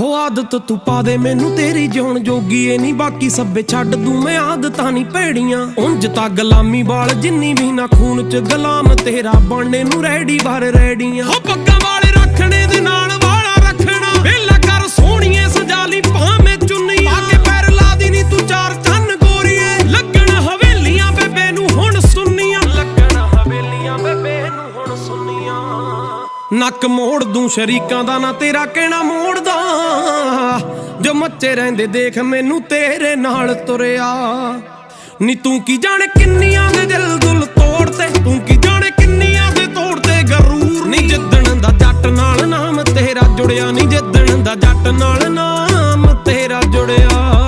ਹੋ ਆਦਤ ਤੂੰ ਪਾ ਦੇ ਮੈਨੂੰ ਤੇਰੀ ਜਿਉਣ ਜੋਗੀ ਏ ਨਹੀਂ ਬਾਕੀ ਸੱਬੇ ਛੱਡ ਦੂੰ ਮੈਂ ਆਦਤਾਂ ਨਹੀਂ ਭੈੜੀਆਂ। ਉਂਝ ਤਾਂ ਗੁਲਾਮੀ ਵਾਲ ਜਿੰਨੀ ਵੀ ਨਾ ਖੂਨ ਚ ਗੁਲਾਮ, ਤੇਰਾ ਬਣਨੇ ਨੂੰ ਰੈਡੀ ਬਾਰ ਰੈਡੀਆਂ। ਹੋ ਪੱਗਾਂ ਵਾਲੇ ਰੱਖਣੇ ਦੇ ਨਾਲ ਵਾਲਾ ਰੱਖਣਾ। ਵੇਲਾ ਕਰ ਸੋਹਣੀਏ ਸਜਾ ਲਈ ਭਾਵੇਂ ਚੁੰਨੀ। ਪਾ ਕੇ ਪੈਰ ਲਾ ਦੀ ਨੀ ਤੂੰ ਚਾਰ ਚੰਨ ਗੋਰੀਏ। ਲੱਗਣ ਹਵੇਲੀਆਂ ਬੇਬੇ ਨੂੰ ਹੁਣ ਸੁੰਨੀਆਂ ਲੱਗਣ ਹਵੇਲੀਆਂ ਬੇਬੇ ਨੂੰ ਹੁਣ ਸੁੰਨੀਆਂ ਨੱਕ ਮੋੜ ਦੂੰ ਸ਼ਰੀਕਾਂ ਦਾ, ਨਾ ਤੇਰਾ ਕਹਿਣਾ ਮੋੜਦਾ। ਜੋ ਮੱਚੇ ਰਹਿੰਦੇ ਦੇਖ ਮੈਨੂੰ ਤੇਰੇ ਨਾਲ ਤੁਰਿਆ। ਨੀ ਤੂੰ ਕੀ ਜਾਣੇ ਕਿੰਨੀਆਂ ਦੇ ਦਿਲ ਦੁਲ ਤੋੜਤੇ, ਤੂੰ ਕੀ ਜਾਣੇ ਕਿੰਨੀਆਂ ਦੇ ਤੋੜਤੇ ਗਰੂਰ। ਨੀ ਜਿੱਦਣ ਦਾ ਜੱਟ ਨਾਲ ਨਾਮ ਤੇਰਾ ਜੁੜਿਆ, ਨੀ ਜਿੱਦਣ ਦਾ ਜੱਟ ਨਾਲ ਨਾਮ ਤੇਰਾ ਜੁੜਿਆ।